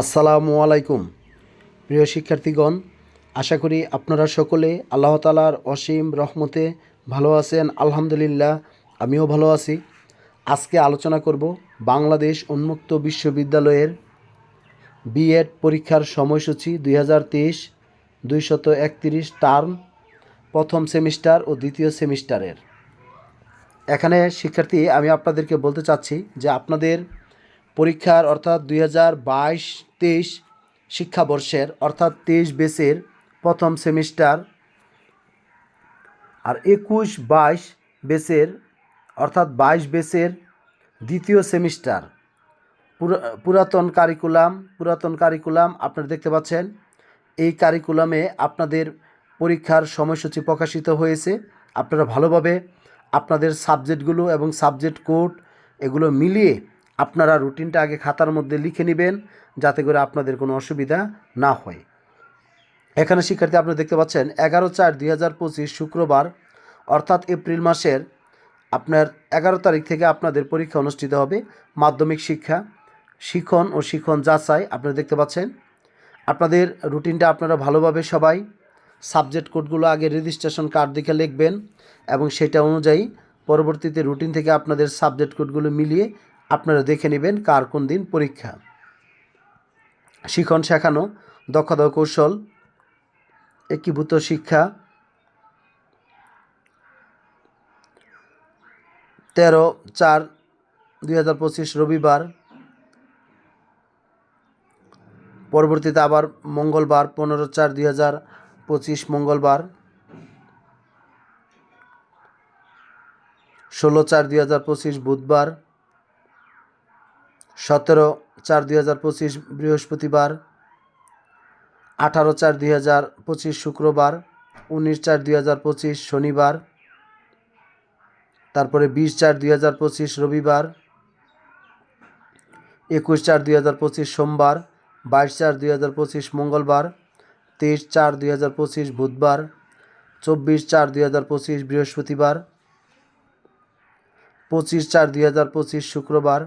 আসসালামু আলাইকুম। প্রিয় শিক্ষার্থীগণ, আশা করি আপনারা সকলে আল্লাহ তালার অসীম রহমতে ভালো আছেন, আলহামদুলিল্লাহ, আমিও ভালো আছি। আজকে আলোচনা করব বাংলাদেশ উন্মুক্ত বিশ্ববিদ্যালয়ের বিএড পরীক্ষার সময়সূচি দুই হাজার তেইশ টার্ম, প্রথম সেমিস্টার ও দ্বিতীয় সেমিস্টারের। এখানে শিক্ষার্থী, আমি আপনাদেরকে বলতে চাচ্ছি যে আপনাদের পরীক্ষার অর্থাৎ দুই হাজার বাইশ তেইশ শিক্ষাবর্ষের অর্থাৎ তেইশ বেসের প্রথম সেমিস্টার আর একুশ বাইশ বেসের অর্থাৎ বাইশ বেসের দ্বিতীয় সেমিস্টার। পুরাতন কারিকুলাম পুরাতন কারিকুলাম আপনারা দেখতে পাচ্ছেন। এই কারিকুলামে আপনাদের পরীক্ষার সময়সূচি প্রকাশিত হয়েছে। আপনারা ভালোভাবে আপনাদের সাবজেক্টগুলো এবং সাবজেক্ট কোড এগুলো মিলিয়ে আপনারা রুটিনটা আগে খাতার মধ্যে লিখে নেবেন, যাতে করে আপনাদের কোনো অসুবিধা না হয়। এখানে শিক্ষার্থী আপনারা দেখতে পাচ্ছেন, এগারো চার দুই শুক্রবার, অর্থাৎ এপ্রিল মাসের আপনার এগারো তারিখ থেকে আপনাদের পরীক্ষা অনুষ্ঠিত হবে মাধ্যমিক শিক্ষা শিখন ও শিখন যাচাই। আপনারা দেখতে পাচ্ছেন, আপনাদের রুটিনটা আপনারা ভালোভাবে সবাই সাবজেক্ট কোডগুলো আগে রেজিস্ট্রেশন কার্ড দেখে লিখবেন এবং সেটা অনুযায়ী পরবর্তীতে রুটিন থেকে আপনাদের সাবজেক্ট কোডগুলো মিলিয়ে আপনারা দেখে নেবেন কার কোন দিন পরীক্ষা। শিখন শেখানো, দক্ষতা কৌশল, একীভূত শিক্ষা, তেরো চার দুই হাজার পঁচিশ রবিবার। পরবর্তীতে আবার মঙ্গলবার, পনেরো চার দুই হাজার পঁচিশ মঙ্গলবার। ষোলো চার দুই হাজার পঁচিশ বুধবার। সতেরো চার দুই হাজার পঁচিশ বৃহস্পতিবার, আঠারো চার দুই হাজার পঁচিশ শুক্রবার, উনিশ চার দুই হাজার পঁচিশ শনিবার, তারপরে বিশ চার দুই হাজার পঁচিশ রবিবার, একুশ চার দুই হাজার পঁচিশ সোমবার, বাইশ চার দুই হাজার পঁচিশ মঙ্গলবার, তেইশ চার দুই হাজার পঁচিশ বুধবার, চব্বিশ চার দুই হাজার পঁচিশ বৃহস্পতিবার, পঁচিশ চার দুই হাজার পঁচিশ শুক্রবার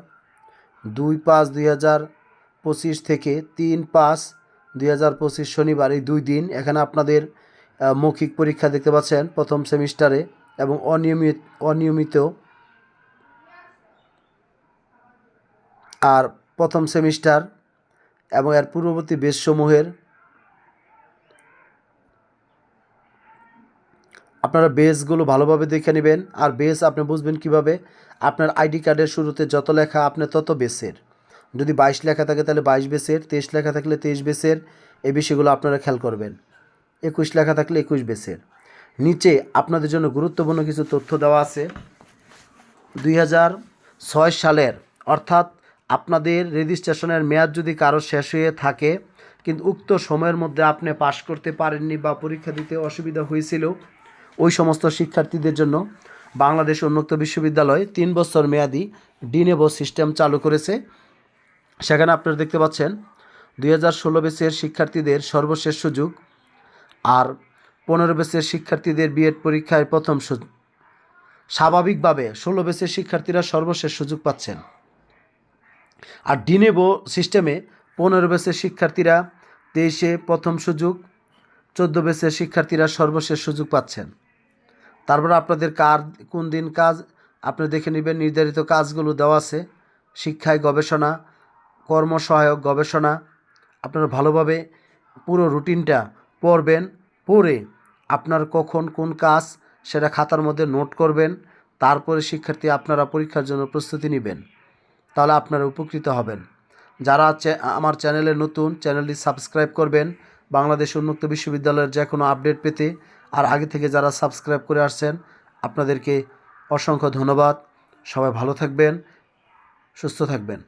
দুই পাঁচ দুই হাজার পঁচিশ থেকে তিন পাঁচ দুই হাজার পঁচিশ শনিবার এই দুই দিন। এখানে আপনাদের মৌখিক পরীক্ষা দেখতে পাচ্ছেন প্রথম সেমিস্টারে এবং অনিয়মিত অনিয়মিত আর প্রথম সেমিস্টার এবং এর পূর্ববর্তী বেশসমূহের আপনারা বেসগুলো ভালোভাবে দেখে নেবেন। আর বেস আপনি বুঝবেন কীভাবে? আপনার আইডি কার্ডের শুরুতে যত লেখা আপনি তত বেসের। যদি বাইশ লেখা থাকে তাহলে বাইশ বেসের, তেইশ লেখা থাকলে তেইশ বেসের, এই বিষয়গুলো আপনারা খেয়াল করবেন। একুশ লেখা থাকলে একুশ বেসের। নিচে আপনাদের জন্য গুরুত্বপূর্ণ কিছু তথ্য দেওয়া আছে। দুই হাজার ছয় সালের, অর্থাৎ আপনাদের রেজিস্ট্রেশনের মেয়াদ যদি কারও শেষ হয়ে থাকে, কিন্তু উক্ত সময়ের মধ্যে আপনি পাশ করতে পারেননি বা পরীক্ষা দিতে অসুবিধা হয়েছিল ওই সমস্ত শিক্ষার্থীদের জন্য বাংলাদেশ উন্মুক্ত বিশ্ববিদ্যালয় তিন বছর মেয়াদি ডিনেবো সিস্টেম চালু করেছে। সেখানে আপনারা দেখতে পাচ্ছেন, দুই হাজার ষোলো বেসের শিক্ষার্থীদের সর্বশেষ সুযোগ আর পনেরো বেসের শিক্ষার্থীদের বিএড পরীক্ষায় প্রথম সুযোগ। স্বাভাবিকভাবে ষোলো বেসের শিক্ষার্থীরা সর্বশেষ সুযোগ পাচ্ছেন। আর ডিনেবো সিস্টেমে পনেরো বেসের শিক্ষার্থীরা তেইশে প্রথম সুযোগ, চোদ্দ বেসের শিক্ষার্থীরা সর্বশেষ সুযোগ পাচ্ছেন। তারপর আপনাদের কার, কোন দিন কাজ, আপনি দেখে নেবেন, নির্ধারিত কাজগুলো দেওয়া আছে। শিক্ষায় গবেষণা, কর্মসহায়ক গবেষণা, আপনারা ভালোভাবে পুরো রুটিনটা পড়বেন, পড়ে আপনার কখন কোন কাজ, সেটা খাতার মধ্যে নোট করবেন, তারপরে শিক্ষার্থী আপনারা পরীক্ষার জন্য প্রস্তুতি নেবেন। তাহলে আপনারা উপকৃত হবেন। যারা আমার চ্যানেলে নতুন, চ্যানেলটি সাবস্ক্রাইব করবেন। বাংলাদেশ উন্মুক্ত বিশ্ববিদ্যালয়ের যে কোনো আপডেট পেতে আর আগে থেকে যারা সাবস্ক্রাইব করে আসছেন, আপনাদেরকে অসংখ্য ধন্যবাদ। সবাই ভালো থাকবেন, সুস্থ থাকবেন।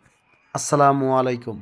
আসসালামু আলাইকুম।